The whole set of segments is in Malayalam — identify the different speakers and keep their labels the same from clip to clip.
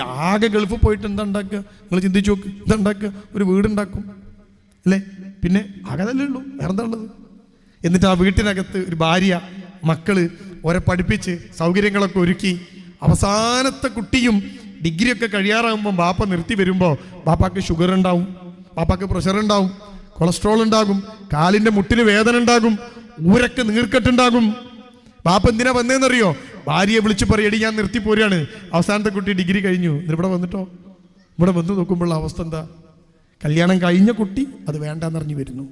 Speaker 1: ആകെ ഗൾഫ് പോയിട്ട് എന്താ ഉണ്ടാക്കുക? നിങ്ങൾ ചിന്തിച്ചു നോക്ക്. എന്താ ഉണ്ടാക്കുക? ഒരു വീടുണ്ടാക്കും അല്ലേ? പിന്നെ അകതല്ലേ ഉള്ളൂ. വേറെ എന്താ ഉള്ളത്? എന്നിട്ട് ആ വീട്ടിനകത്ത് ഒരു ഭാര്യ മക്കൾ ഓരെ പഠിപ്പിച്ച് സൗകര്യങ്ങളൊക്കെ ഒരുക്കി. അവസാനത്തെ കുട്ടിയും ഡിഗ്രി ഒക്കെ കഴിയാറാകുമ്പോൾ ബാപ്പ നിർത്തി വരുമ്പോൾ ബാപ്പാക്ക് ഷുഗർ ഉണ്ടാവും. ബാപ്പാക്ക് പ്രഷർ ഉണ്ടാവും. കൊളസ്ട്രോൾ ഉണ്ടാകും. കാലിന്റെ മുട്ടിന് വേദന ഉണ്ടാകും. ഊരക്ക് നീർക്കെട്ടുണ്ടാകും. ബാപ്പ എന്തിനാ വന്നതെന്നറിയോ ഭാര്യയെ വിളിച്ചു പറയടി ഞാൻ നിർത്തി പോരുകയാണ് അവസാനത്തെ കുട്ടി ഡിഗ്രി കഴിഞ്ഞു. ഇവിടെ വന്നിട്ടോ? ഇവിടെ വന്ന് നോക്കുമ്പോഴുള്ള അവസ്ഥ എന്താ? കല്യാണം കഴിഞ്ഞ കുട്ടി അത് വേണ്ടാന്നറിഞ്ഞു വരുന്നു.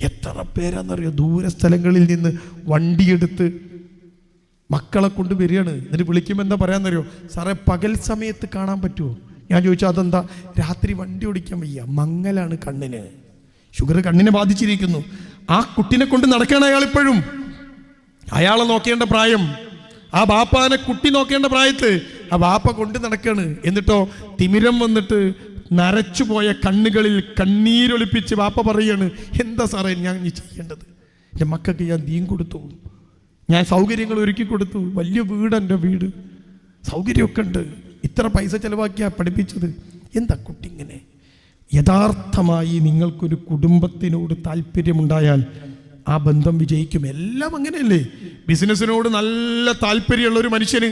Speaker 1: എത്ര പേരാന്നറിയോ? ദൂര സ്ഥലങ്ങളിൽ നിന്ന് വണ്ടിയെടുത്ത് മക്കളെ കൊണ്ട് വരികയാണ്. എന്നിട്ട് വിളിക്കുമ്പോൾ എന്താ പറയാന്നറിയോ? സാറേ പകൽ സമയത്ത് കാണാൻ പറ്റുമോ? ഞാൻ ചോദിച്ചാൽ അതെന്താ? രാത്രി വണ്ടി ഓടിക്കാൻ വയ്യ. മങ്ങലാണ് കണ്ണിന്. ഷുഗർ കണ്ണിനെ ബാധിച്ചിരിക്കുന്നു. ആ കുട്ടിനെ കൊണ്ട് നടക്കാൻ അയാൾ ഇപ്പോഴും അയാളെ നോക്കേണ്ട പ്രായം ആ ബാപ്പാനെ കുട്ടി നോക്കേണ്ട പ്രായത്ത് ആ ബാപ്പ കൊണ്ട് നടക്കാണ്. എന്നിട്ടോ തിമിരം വന്നിട്ട് നരച്ചു പോയ കണ്ണുകളിൽ കണ്ണീരൊലിപ്പിച്ച് ബാപ്പ പറയാണ് എന്താ സാറേ ഞാൻ ഇനി ചെയ്യേണ്ടത്? എന്റെ മക്കൾക്ക് ഞാൻ ദീൻ കൊടുത്തു. ഞാൻ സൗകര്യങ്ങൾ ഒരുക്കി കൊടുത്തു. വലിയ വീട് എന്റെ വീട്. സൗകര്യമൊക്കെ ഉണ്ട്. ഇത്ര പൈസ ചിലവാക്കിയാ പഠിപ്പിച്ചത്. എന്താ കുട്ടി ഇങ്ങനെ? യഥാർത്ഥമായി നിങ്ങൾക്കൊരു കുടുംബത്തിനോട് താല്പര്യമുണ്ടായാൽ ആ ബന്ധം വിജയിക്കും. എല്ലാം അങ്ങനെയല്ലേ? ബിസിനസ്സിനോട് നല്ല താല്പര്യമുള്ള ഒരു മനുഷ്യന്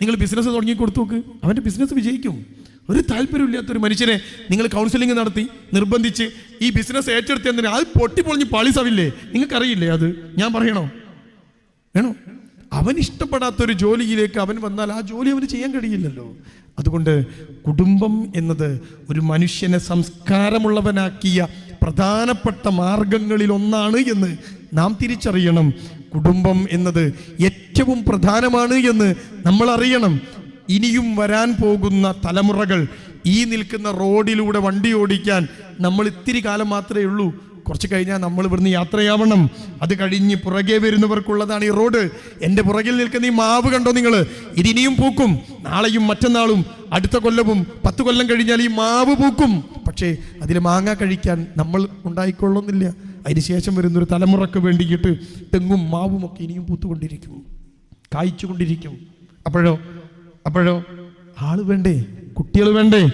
Speaker 1: നിങ്ങൾ ബിസിനസ് തുടങ്ങി കൊടുത്തു നോക്ക്. അവന്റെ ബിസിനസ് വിജയിക്കും. ഒരു താല്പര്യമില്ലാത്ത ഒരു മനുഷ്യനെ നിങ്ങൾ കൗൺസിലിംഗ് നടത്തി നിർബന്ധിച്ച് ഈ ബിസിനസ് ഏറ്റെടുത്ത് എന്തിനാ? അത് പൊട്ടിപ്പൊളിഞ്ഞ് പാളിസാവില്ലേ? നിങ്ങൾക്കറിയില്ലേ അത്? ഞാൻ പറയണോ? വേണോ? അവൻ ഇഷ്ടപ്പെടാത്തൊരു ജോലിയിലേക്ക് അവൻ വന്നാൽ ആ ജോലി അവന് ചെയ്യാൻ കഴിയില്ലല്ലോ. അതുകൊണ്ട് കുടുംബം എന്നത് ഒരു മനുഷ്യനെ സംസ്കാരമുള്ളവനാക്കിയ പ്രധാനപ്പെട്ട മാർഗങ്ങളിലൊന്നാണ് എന്ന് നാം തിരിച്ചറിയണം. കുടുംബം എന്നത് ഏറ്റവും പ്രധാനമാണ് എന്ന് നമ്മൾ അറിയണം. ഇനിയും വരാൻ പോകുന്ന തലമുറകൾ ഈ നിൽക്കുന്ന റോഡിലൂടെ വണ്ടി ഓടിക്കാൻ നമ്മൾ ഇത്തിരി കാലം മാത്രമേ ഉള്ളൂ. കുറച്ച് കഴിഞ്ഞാൽ നമ്മൾ ഇവിടുന്ന് യാത്രയാവണം. അത് കഴിഞ്ഞ് പുറകെ വരുന്നവർക്കുള്ളതാണ് ഈ റോഡ്. എന്റെ പുറകിൽ നിൽക്കുന്ന ഈ മാവ് കണ്ടോ നിങ്ങൾ? ഇതിനിയും പൂക്കും. നാളെയും മറ്റന്നാളും അടുത്ത കൊല്ലവും പത്ത് കൊല്ലം കഴിഞ്ഞാൽ ഈ മാവ് പൂക്കും. പക്ഷേ അതിൽ മാങ്ങ കഴിക്കാൻ നമ്മൾ ഉണ്ടായിക്കൊള്ളുന്നില്ല. അതിനുശേഷം വരുന്നൊരു തലമുറയ്ക്ക് വേണ്ടിയിട്ട് തെങ്ങും മാവും ഒക്കെ ഇനിയും പൂത്തുകൊണ്ടിരിക്കും. കായ്ച്ചുകൊണ്ടിരിക്കും. അപ്പോഴോ? അപ്പോഴോ? ആൾ വേണ്ടേ? കുട്ടികൾ വേണ്ടേ?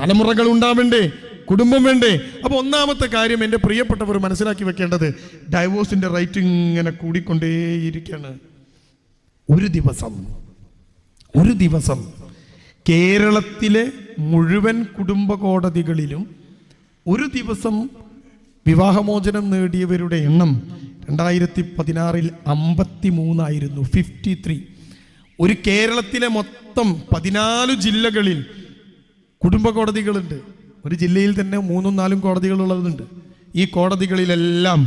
Speaker 1: തലമുറകൾ ഉണ്ടാവേണ്ടേ? കുടുംബം വേണ്ടേ? അപ്പൊ ഒന്നാമത്തെ കാര്യം എന്റെ പ്രിയപ്പെട്ടവർ മനസ്സിലാക്കി വെക്കേണ്ടത് ഡൈവോഴ്സിന്റെ റൈറ്റ് ഇങ്ങനെ കൂടിക്കൊണ്ടേയിരിക്കുകയാണ് ഒരു ദിവസം. ഒരു ദിവസം. കേരളത്തിലെ മുഴുവൻ കുടുംബ കോടതികളിലും ഒരു ദിവസം വിവാഹമോചനം നേടിയവരുടെ എണ്ണം രണ്ടായിരത്തി പതിനാറിൽ അമ്പത്തി മൂന്നായിരുന്നു ഫിഫ്റ്റി ത്രീ ഒരു കേരളത്തിലെ മൊത്തം പതിനാല് ജില്ലകളിൽ കുടുംബ കോടതികളുണ്ട് ഒരു ജില്ലയിൽ തന്നെ മൂന്നും നാലും കോടതികളുള്ളതുണ്ട്. ഈ കോടതികളിലെല്ലാം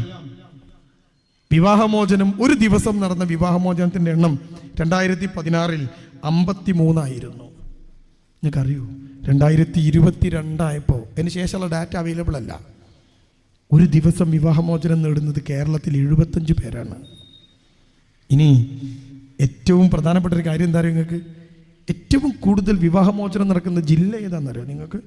Speaker 1: വിവാഹമോചനം ഒരു ദിവസം നടന്ന വിവാഹമോചനത്തിന്റെ എണ്ണം രണ്ടായിരത്തി പതിനാറിൽ അമ്പത്തി മൂന്നായിരുന്നു നിങ്ങൾക്കറിയൂ? രണ്ടായിരത്തി ഇരുപത്തി രണ്ടായപ്പോൾ അതിന് ശേഷമുള്ള ഡാറ്റ അവൈലബിൾ അല്ല. ഒരു ദിവസം വിവാഹമോചനം നേടുന്നത് കേരളത്തിൽ എഴുപത്തഞ്ച് പേരാണ്. ഇനി ഏറ്റവും പ്രധാനപ്പെട്ട ഒരു കാര്യം എന്താ പറയുക നിങ്ങൾക്ക്? ഏറ്റവും കൂടുതൽ വിവാഹമോചനം നടക്കുന്ന ജില്ല ഏതാണെന്നറിയോ നിങ്ങൾക്ക്?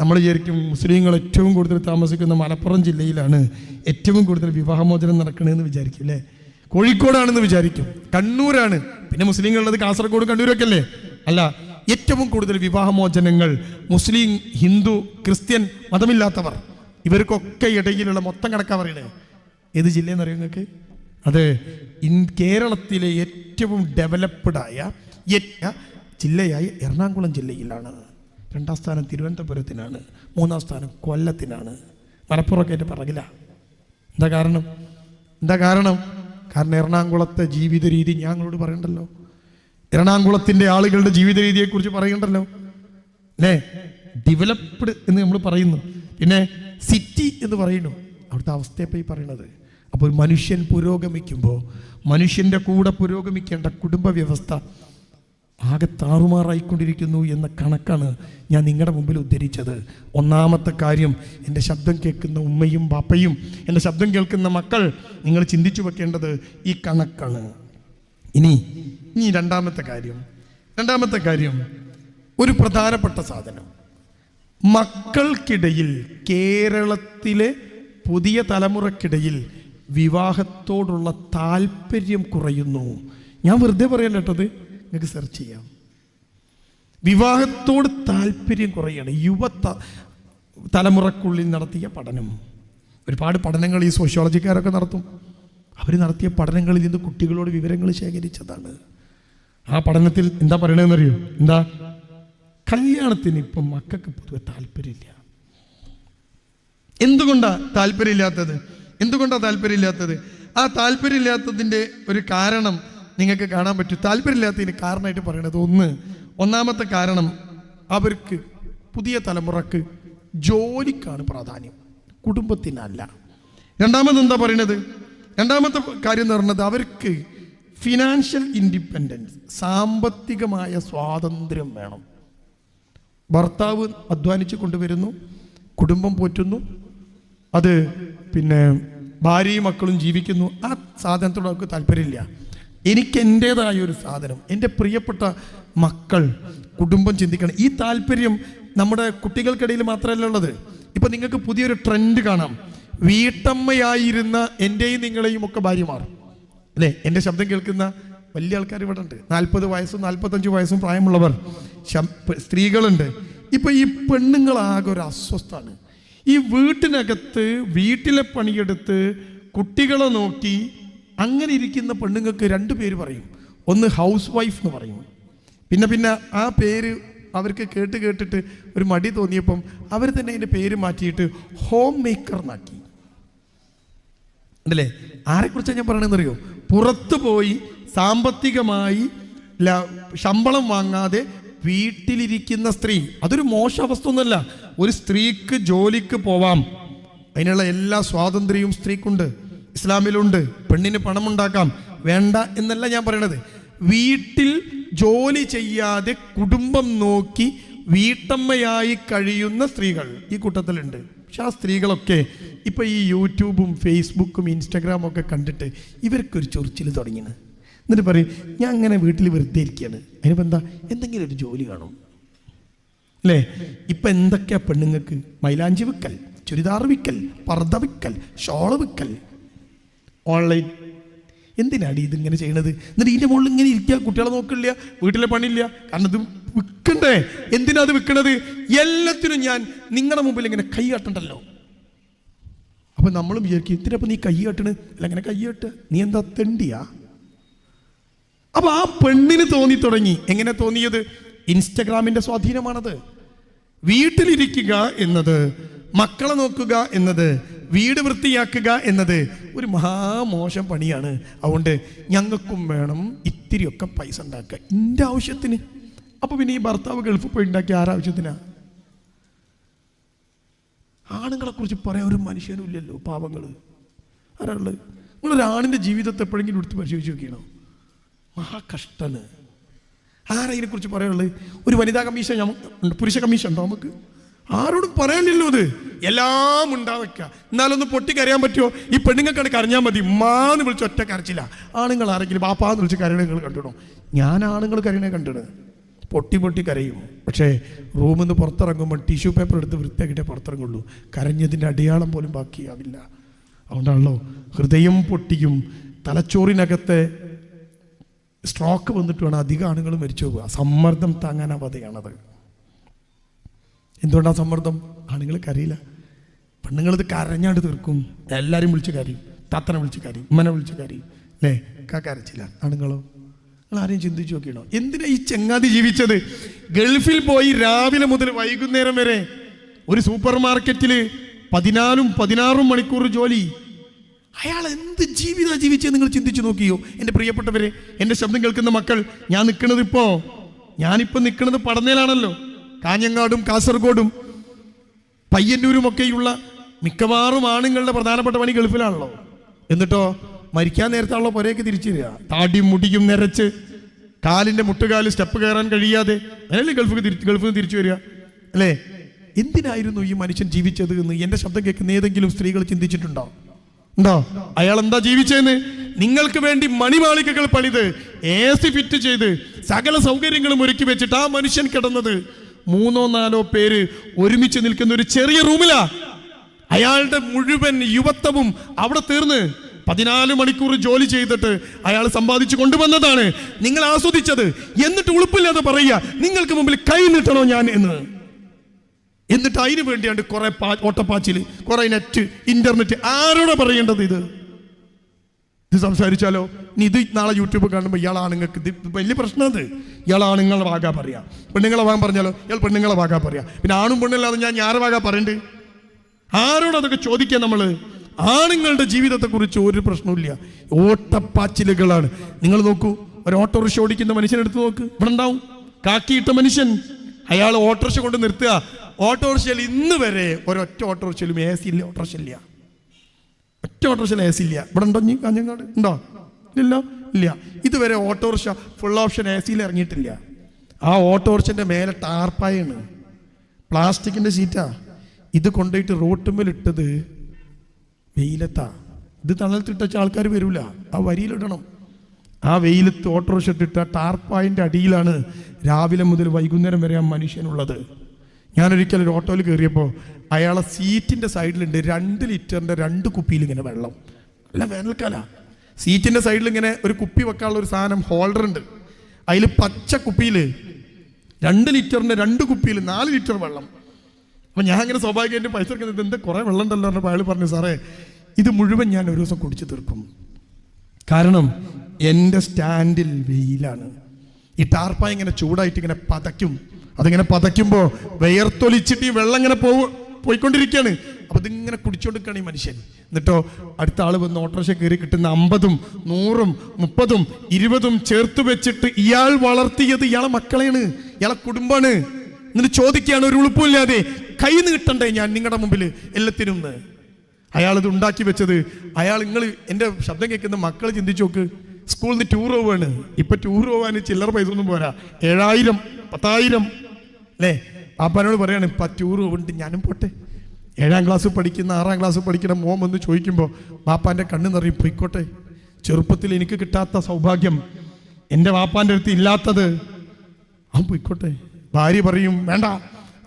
Speaker 1: നമ്മൾ വിചാരിക്കും മുസ്ലിങ്ങൾ ഏറ്റവും കൂടുതൽ താമസിക്കുന്ന മലപ്പുറം ജില്ലയിലാണ് ഏറ്റവും കൂടുതൽ വിവാഹമോചനം നടക്കണതെന്ന് വിചാരിക്കും അല്ലേ? കോഴിക്കോടാണെന്ന് വിചാരിക്കും കണ്ണൂരാണ്. പിന്നെ മുസ്ലിങ്ങളുള്ളത് കാസർഗോഡ് കണ്ണൂരൊക്കെ അല്ലേ? അല്ല ഏറ്റവും കൂടുതൽ വിവാഹമോചനങ്ങൾ മുസ്ലിം ഹിന്ദു ക്രിസ്ത്യൻ മതമില്ലാത്തവർ. ഇവർക്കൊക്കെ ഇടയിലുള്ള മൊത്തം കണക്കാ പറയണേ. ഏത് ജില്ലയെന്ന് അറിയാം നിങ്ങൾക്ക്? അത് ഇൻ കേരളത്തിലെ ഏറ്റവും ഡെവലപ്ഡായ ജില്ലയായി എറണാകുളം ജില്ലയിലാണ്. രണ്ടാം സ്ഥാനം തിരുവനന്തപുരത്തിനാണ്. മൂന്നാം സ്ഥാനം കൊല്ലത്തിനാണ്. മലപ്പുറമൊക്കെ എന്റെ പറകില്ല. എന്താ കാരണം? എന്താ കാരണം? കാരണം എറണാകുളത്തെ ജീവിത രീതി ഞങ്ങളോട് പറയണ്ടല്ലോ. എറണാകുളത്തിന്റെ ആളുകളുടെ ജീവിത രീതിയെക്കുറിച്ച് പറയണ്ടല്ലോ അല്ലേ? ഡെവലപ്ഡ് എന്ന് നമ്മൾ പറയുന്നു. പിന്നെ സിറ്റി എന്ന് പറയുന്നു. അവിടുത്തെ അവസ്ഥയെ പോയി പറയണത് അപ്പോൾ ഒരു മനുഷ്യൻ പുരോഗമിക്കുമ്പോൾ മനുഷ്യന്റെ കൂടെ പുരോഗമിക്കേണ്ട കുടുംബ വ്യവസ്ഥ ആകെ താറുമാറായിക്കൊണ്ടിരിക്കുന്നു എന്ന കണക്കാണ് ഞാൻ നിങ്ങളുടെ മുമ്പിൽ ഉദ്ധരിച്ചത്. ഒന്നാമത്തെ കാര്യം എന്റെ ശബ്ദം കേൾക്കുന്ന ഉമ്മയും പാപ്പയും എന്റെ ശബ്ദം കേൾക്കുന്ന മക്കൾ നിങ്ങൾ ചിന്തിച്ചു വെക്കേണ്ടത് ഈ കണക്കാണ്. ഇനി ഇനി രണ്ടാമത്തെ കാര്യം. രണ്ടാമത്തെ കാര്യം ഒരു പ്രധാനപ്പെട്ട സാധനം. മക്കൾക്കിടയിൽ കേരളത്തിലെ പുതിയ തലമുറക്കിടയിൽ വിവാഹത്തോടുള്ള താല്പര്യം കുറയുന്നു. ഞാൻ വെറുതെ പറയാൻ കേട്ടത് നിങ്ങൾക്ക് സെർച്ച് ചെയ്യാം. വിവാഹത്തോട് താല്പര്യം കുറയാണ്. യുവ തലമുറക്കുള്ളിൽ നടത്തിയ പഠനം. ഒരുപാട് പഠനങ്ങൾ ഈ സോഷ്യോളജിക്കാരൊക്കെ നടത്തും. അവർ നടത്തിയ പഠനങ്ങളിൽ നിന്ന് കുട്ടികളോട് വിവരങ്ങൾ ശേഖരിച്ചതാണ്. ആ പഠനത്തിൽ എന്താ പറയണതെന്നറിയോ? എന്താ? കല്യാണത്തിന് ഇപ്പം മക്കൾക്ക് പൊതുവെ താല്പര്യമില്ല. എന്തുകൊണ്ടാ താല്പര്യമില്ലാത്തത്? എന്തുകൊണ്ടാ താല്പര്യമില്ലാത്തത്? ആ താല്പര്യമില്ലാത്തതിന്റെ ഒരു കാരണം നിങ്ങൾക്ക് കാണാൻ പറ്റും. താല്പര്യമില്ലാത്തതിന് കാരണമായിട്ട് പറയണത് ഒന്ന് ഒന്നാമത്തെ കാരണം അവർക്ക് പുതിയ തലമുറയ്ക്ക് ജോലിക്കാണ് പ്രാധാന്യം. കുടുംബത്തിനല്ല. രണ്ടാമത് എന്താ പറയണത്? രണ്ടാമത്തെ കാര്യം എന്ന് പറയുന്നത് അവർക്ക് ഫിനാൻഷ്യൽ ഇൻഡിപെൻഡൻസ് സാമ്പത്തികമായ സ്വാതന്ത്ര്യം വേണം. ഭർത്താവ് അധ്വാനിച്ച് കൊണ്ടുവരുന്നു കുടുംബം പോറ്റുന്നു അത് പിന്നെ ഭാര്യയും മക്കളും ജീവിക്കുന്നു ആ സാധനത്തോട് അവർക്ക് താല്പര്യമില്ല. എനിക്ക് എന്റേതായ ഒരു സാധനം എന്റെ പ്രിയപ്പെട്ട മക്കൾ കുടുംബം ചിന്തിക്കണം. ഈ താല്പര്യം നമ്മുടെ കുട്ടികൾക്കിടയിൽ മാത്രമല്ല ഉള്ളത്. ഇപ്പം നിങ്ങൾക്ക് പുതിയൊരു ട്രെൻഡ് കാണാം. വീട്ടമ്മയായിരുന്ന എന്റെയും നിങ്ങളെയും ഒക്കെ ഭാര്യമാർ. അല്ലേ? എന്റെ ശബ്ദം കേൾക്കുന്ന വലിയ ആൾക്കാർ ഇവിടെ ഉണ്ട്. നാൽപ്പത് വയസ്സും നാൽപ്പത്തഞ്ച് വയസ്സും പ്രായമുള്ളവർ. സ്ത്രീകളുണ്ട്. ഇപ്പൊ ഈ പെണ്ണുങ്ങളാകെ ഒരു അസ്വസ്ഥാണ്. ഈ വീട്ടിനകത്ത് വീട്ടിലെ പണിയെടുത്ത് കുട്ടികളെ നോക്കി അങ്ങനെ ഇരിക്കുന്ന പെണ്ണുങ്ങൾക്ക് രണ്ട് പേര് പറയും. ഒന്ന് ഹൗസ് വൈഫ് എന്ന് പറയും. പിന്നെ പിന്നെ ആ പേര് അവർക്ക് കേട്ട് കേട്ടിട്ട് ഒരു മടി തോന്നിയപ്പം അവർ തന്നെ അതിന്റെ പേര് മാറ്റിയിട്ട് ഹോം മേക്കർ എന്നാക്കി. ഉണ്ടല്ലേ? ആരെക്കുറിച്ചാണ് ഞാൻ പറയണമെന്ന് അറിയോ പുറത്തു പോയി സാമ്പത്തികമായി ശമ്പളം വാങ്ങാതെ വീട്ടിലിരിക്കുന്ന സ്ത്രീ. അതൊരു മോശ അവസ്ഥ ഒന്നുമല്ല ഒരു സ്ത്രീക്ക് ജോലിക്ക് പോവാം. അതിനുള്ള എല്ലാ സ്വാതന്ത്ര്യവും സ്ത്രീക്കുണ്ട്. ഇസ്ലാമിലുണ്ട്. പെണ്ണിന് പണമുണ്ടാക്കാം. വേണ്ട എന്നല്ല ഞാൻ പറയണത്. വീട്ടിൽ ജോലി ചെയ്യാതെ കുടുംബം നോക്കി വീട്ടമ്മയായി കഴിയുന്ന സ്ത്രീകൾ ഈ കൂട്ടത്തിലുണ്ട്. പക്ഷെ ആ സ്ത്രീകളൊക്കെ ഇപ്പോൾ ഈ യൂട്യൂബും ഫേസ്ബുക്കും ഇൻസ്റ്റാഗ്രാമും ഒക്കെ കണ്ടിട്ട് ഇവർക്കൊരു ചൊറിച്ചിൽ തുടങ്ങിയത് എന്നിട്ട് പറയും ഞാൻ അങ്ങനെ വീട്ടിൽ വെറുതെ ഇരിക്കുകയാണ് അതിനിപ്പോൾ എന്താ? എന്തെങ്കിലും ഒരു ജോലി കാണും. അല്ലേ? ഇപ്പം എന്തൊക്കെയാ പെണ്ണുങ്ങൾക്ക്? മൈലാഞ്ചി വിക്കൽ ചുരിദാർ വിക്കൽ പർദ്ദ വിക്കൽ ഷോൾ വിക്കൽ. ഓൺലൈൻ. എന്തിനാണ് ഇതിങ്ങനെ ചെയ്യണത്? എന്നിട്ട് ഇതിന്റെ മുകളിൽ ഇങ്ങനെ ഇരിക്കുക കുട്ടികളെ നോക്കില്ല വീട്ടിലെ പണിയില്ല. കാരണം ഇത് വിൽക്കണ്ടേ എന്തിനാ അത് വിൽക്കണത് എല്ലാത്തിനും ഞാൻ നിങ്ങളുടെ മുമ്പിൽ ഇങ്ങനെ കൈ കാട്ടണ്ടല്ലോ. അപ്പൊ നമ്മളും വിചാരിക്കും എന്തിനപ്പൊ നീ കൈ കാട്ടണ്? അല്ല അങ്ങനെ കൈ കാട്ട്. നീ എന്താ തെണ്ടിയാ? അപ്പൊ ആ പെണ്ണിന് തോന്നി തുടങ്ങി. എങ്ങനെ തോന്നിയത്? ഇൻസ്റ്റഗ്രാമിന്റെ സ്വാധീനമാണത്. വീട്ടിലിരിക്കുക എന്നത് മക്കളെ നോക്കുക എന്നത് വീട് വൃത്തിയാക്കുക എന്നത് ഒരു മഹാമോശം പണിയാണ്. അതുകൊണ്ട് ഞങ്ങൾക്കും വേണം ഇത്തിരിയൊക്കെ പൈസ ഉണ്ടാക്കുക. എന്റെ ആവശ്യത്തിന്. അപ്പൊ പിന്നെ ഈ ഭർത്താവ് ഗൾഫിൽ പോയി ഉണ്ടാക്കിയ ആരാവശ്യത്തിനാ? ആണുങ്ങളെ കുറിച്ച് പറയാൻ ഒരു മനുഷ്യനും ഇല്ലല്ലോ പാവങ്ങൾ ആരാളുള്ളത് നിങ്ങളൊരാണിന്റെ ജീവിതത്തെ എപ്പോഴെങ്കിലും എടുത്ത് പരിശോധിച്ച് നോക്കിയണോ? മഹാകഷ്ടന് ആരാ കുറിച്ച് പറയാനുള്ളത്? ഒരു വനിതാ കമ്മീഷൻ ഞമ്മ- പുരുഷ കമ്മീഷൻ ഉണ്ടോ നമുക്ക്? ആരോടും പറയാനില്ലല്ലോ അത് എല്ലാം ഉണ്ടാവയ്ക്ക. എന്നാലൊന്ന് പൊട്ടി കരയാൻ പറ്റുമോ? ഈ പെണ്ണുങ്ങൾക്കാണ് കരഞ്ഞാൽ മതി. മാന്ന് വിളിച്ച് ഒറ്റ കരച്ചില്ല ആണുങ്ങൾ ആരെങ്കിലും ബാപ്പാന്ന് വിളിച്ച് കരയണ നിങ്ങൾ കണ്ടിടോ ഞാൻ ആണുങ്ങൾ കരയണേ കണ്ടിട് പൊട്ടി പൊട്ടി കരയും. പക്ഷേ റൂമിൽ നിന്ന് പുറത്തിറങ്ങുമ്പോൾ ടിഷ്യൂ പേപ്പർ എടുത്ത് വൃത്തിയാക്കിയിട്ടേ പുറത്തിറങ്ങുള്ളൂ. കരഞ്ഞതിന്റെ അടയാളം പോലും ബാക്കിയാവില്ല. അതുകൊണ്ടാണല്ലോ ഹൃദയം പൊട്ടിയും തലച്ചോറിനകത്തെ സ്ട്രോക്ക് വന്നിട്ട് വേണം അധികം ആണുങ്ങൾ മരിച്ചു പോകുക. സമ്മർദ്ദം താങ്ങാനാവാതെയാണത് എന്തുകൊണ്ടാ സമ്മർദ്ദം? ആണുങ്ങൾ കരയില്ല. പെണ്ണുങ്ങളത് കരഞ്ഞാണ്ട് തീർക്കും. എല്ലാവരും വിളിച്ച് കരയും. താത്തനെ വിളിച്ച് കരയും. ഉമ്മനെ വിളിച്ച് കരയും. അല്ലേ കരച്ചില്ല. ആണുങ്ങളോ? നിങ്ങൾ ആരെയും ചിന്തിച്ചു നോക്കിയണോ എന്തിനാ ഈ ചെങ്ങാതി ജീവിച്ചത്? ഗൾഫിൽ പോയി രാവിലെ മുതൽ വൈകുന്നേരം വരെ ഒരു സൂപ്പർ മാർക്കറ്റിൽ പതിനാലും പതിനാറും മണിക്കൂർ ജോലി. അയാൾ എന്ത് ജീവിത ജീവിച്ചത് നിങ്ങൾ ചിന്തിച്ചു നോക്കിയോ? എന്റെ പ്രിയപ്പെട്ടവരെ എന്റെ ശബ്ദം കേൾക്കുന്ന മക്കൾ ഞാൻ നിൽക്കുന്നത് ഇപ്പോ? ഞാനിപ്പോൾ നിൽക്കുന്നത് പടന്നേലാണല്ലോ. കാഞ്ഞങ്ങാടും കാസർഗോഡും പയ്യന്നൂരും ഒക്കെയുള്ള മിക്കവാറും ആണുങ്ങളുടെ പ്രധാനപ്പെട്ട പണി ഗൾഫിലാണല്ലോ. എന്നിട്ടോ? മരിക്കാൻ നേരത്താണല്ലോ പുരയൊക്കെ തിരിച്ചു തരിക താടിയും മുടിയും നിരച്ച് കാലിന്റെ മുട്ടുകാൽ സ്റ്റെപ്പ് കയറാൻ കഴിയാതെ അല്ലേ ഗൾഫ് ഗൾഫിൽ നിന്ന് തിരിച്ചു വരിക? അല്ലേ? എന്തിനായിരുന്നു ഈ മനുഷ്യൻ ജീവിച്ചത് എന്ന് എന്റെ ശബ്ദം കേൾക്കുന്ന ഏതെങ്കിലും സ്ത്രീകൾ ചിന്തിച്ചിട്ടുണ്ടോ? ഉണ്ടോ? അയാൾ എന്താ ജീവിച്ചതെന്ന് നിങ്ങൾക്ക് വേണ്ടി മണിമാളികകൾ പണിത് എ സി ഫിറ്റ് ചെയ്ത് സകല സൗകര്യങ്ങളും ഒരുക്കി വെച്ചിട്ട് ആ മനുഷ്യൻ കിടന്നത്. മൂന്നോ നാലോ പേര് ഒരുമിച്ച് നിൽക്കുന്ന ഒരു ചെറിയ റൂമിലാ. അയാളുടെ മുഴുവൻ യുവത്വവും അവിടെ തീർന്ന്. പതിനാല് മണിക്കൂർ ജോലി ചെയ്തിട്ട് അയാൾ സമ്പാദിച്ചു കൊണ്ടുവന്നതാണ്. നിങ്ങൾ ആസ്വദിച്ചത്. എന്നിട്ട് ഉളുപ്പില്ലാതെ പറയുക നിങ്ങൾക്ക് മുമ്പിൽ കൈ നീട്ടണോ ഞാൻ എന്ന്? എന്നിട്ട് അതിന് വേണ്ടിയാണ്ട് കുറെ പാ ഓട്ടപ്പാച്ചിൽ കുറെ നെറ്റ് ഇന്റർനെറ്റ് ആരോടെ പറയേണ്ടത് ഇത്? ഇത് സംസാരിച്ചാലോ? ഇനി ഇത് നാളെ യൂട്യൂബ് കാണുമ്പോൾ ഇയാൾ ആണുങ്ങൾക്ക് ഇത് വലിയ പ്രശ്നം അത് ഇയാൾ ആണുങ്ങളെ വാകാ പറയാ. പെണ്ണുങ്ങളെ വാങ്ങാൻ പറഞ്ഞാലോ? ഇയാൾ പെണ്ണുങ്ങളെ വാകാ പറയാ. പിന്നെ ആണും പെണ്ണല്ലാതെ ഞാൻ ഞാറ് വാകാ പറയണ്ട്? ആരോടതൊക്കെ ചോദിക്കാം നമ്മൾ ആണുങ്ങളുടെ ജീവിതത്തെക്കുറിച്ച് ഒരു പ്രശ്നമില്ല ഓട്ടപ്പാച്ചിലുകളാണ്. നിങ്ങൾ നോക്കൂ ഒരു ഓട്ടോറിക്ഷ ഓടിക്കുന്ന മനുഷ്യനെടുത്ത് നോക്ക്. ഇവിടെ ഉണ്ടാവും കാക്കിയിട്ട മനുഷ്യൻ. അയാൾ ഓട്ടോറിക്ഷ കൊണ്ട് നിർത്തുക. ഓട്ടോറിക്ഷയിൽ ഇന്ന് വരെ ഒരൊറ്റ ഓട്ടോറിക്ഷയിലും എ സി ഇല്ല ഓട്ടോറിക്ഷ ഇല്ല. ഒറ്റ ഓട്ടോറിക്ഷയിൽ എ സി ഇല്ല. ഇവിടെ ഉണ്ടോ നീ കാഞ്ഞങ്ങാട്? ഉണ്ടോ? ഇല്ല ഇല്ല. ഇതുവരെ ഓട്ടോറിക്ഷ ഫുൾ ഓപ്ഷൻ എ സിയിൽ ഇറങ്ങിയിട്ടില്ല. ആ ഓട്ടോറിക്ഷന്റെ മേലെ ടാർപ്പായാണ്. പ്ലാസ്റ്റിക്കിന്റെ സീറ്റാ ഇത് കൊണ്ടുപോയിട്ട് റോട്ടുമ്മലിട്ടത് വെയിലത്താ. ഇത് തണലത്തിട്ട ആൾക്കാർ വരൂല. ആ വരിയിലിടണം. ആ വെയിലത്ത് ഓട്ടോറിക്ഷ ഇട്ടിട്ട ടാർപ്പായിന്റെ അടിയിലാണ് രാവിലെ മുതൽ വൈകുന്നേരം വരെ ആ മനുഷ്യനുള്ളത്. ഞാനൊരിക്കൽ ഒരു ഓട്ടോയിൽ കയറിയപ്പോൾ അയാളെ സീറ്റിന്റെ സൈഡിലുണ്ട് രണ്ട് ലിറ്ററിന്റെ രണ്ട് കുപ്പിയിൽ ഇങ്ങനെ വെള്ളം. അല്ല വേനൽക്കാല. സീറ്റിന്റെ സൈഡിൽ ഇങ്ങനെ ഒരു കുപ്പി വെക്കാനുള്ള ഒരു സാധനം ഹോൾഡർ ഉണ്ട്. അതിൽ പച്ച കുപ്പിയിൽ രണ്ട് ലിറ്ററിന്റെ രണ്ട് കുപ്പിയിൽ നാല് ലിറ്റർ വെള്ളം. അപ്പം ഞാൻ അങ്ങനെ സ്വാഭാവികമായിട്ട് പൈസ എടുക്കുന്നത് എന്താ കുറേ വെള്ളം ഉണ്ടല്ലോ അയാൾ പറഞ്ഞു സാറേ ഇത് മുഴുവൻ ഞാൻ ഒരു ദിവസം കുടിച്ചു തീർക്കും. കാരണം എന്റെ സ്റ്റാൻഡിൽ വെയിലാണ്. ഈ ടാർപ്പ ഇങ്ങനെ ചൂടായിട്ട് ഇങ്ങനെ പതയ്ക്കും. അതിങ്ങനെ പതയ്ക്കുമ്പോൾ വെയർത്തൊലിച്ചിട്ട് ഈ വെള്ളം ഇങ്ങനെ പോ പോയിക്കൊണ്ടിരിക്കുകയാണ്. അപ്പം ഇതിങ്ങനെ കുടിച്ചുകൊടുക്കുകയാണ് ഈ മനുഷ്യൻ. എന്നിട്ടോ അടുത്ത ആൾ വന്ന് ഓട്ടോറിക്ഷ കയറി കിട്ടുന്ന അമ്പതും നൂറും മുപ്പതും ഇരുപതും ചേർത്ത് വെച്ചിട്ട് ഇയാൾ വളർത്തിയത് ഇയാളെ മക്കളെയാണ്. ഇയാളെ കുടുംബമാണ് എന്നിട്ട് ചോദിക്കുകയാണ് ഒരു ഉളുപ്പില്ലാതെ കൈ നീട്ടണ്ടേ ഞാൻ നിങ്ങളുടെ മുമ്പിൽ എല്ലാത്തിനും ഇത് ഉണ്ടാക്കി വെച്ചത്. അയാൾ നിങ്ങൾ എന്റെ ശബ്ദം കേൾക്കുന്ന മക്കൾ ചിന്തിച്ചു നോക്ക്. സ്കൂളിൽ നിന്ന് ടൂർ പോവാണ്. ഇപ്പൊ ടൂർ പോവാൻ ചില്ലറ പൈസ ഒന്നും പോരാ. ഏഴായിരം പത്തായിരം. അല്ലേ? അപ്പനോട് പറയാണ് ഇപ്പൊ ടൂർ പോകുന്നുണ്ട് ഞാനും പോട്ടെ. ഏഴാം ക്ലാസ് പഠിക്കുന്ന ആറാം ക്ലാസ് പഠിക്കുന്ന മോൻ വന്ന് ചോദിക്കുമ്പോൾ പാപ്പാന്റെ കണ്ണ് നിറയും പൊയ്ക്കോട്ടെ. ചെറുപ്പത്തിൽ എനിക്ക് കിട്ടാത്ത സൗഭാഗ്യം എന്റെ വാപ്പാന്റെ അടുത്ത് ഇല്ലാത്തത്. അവൻ പൊയ്ക്കോട്ടെ. ഭാര്യ പറയും വേണ്ട.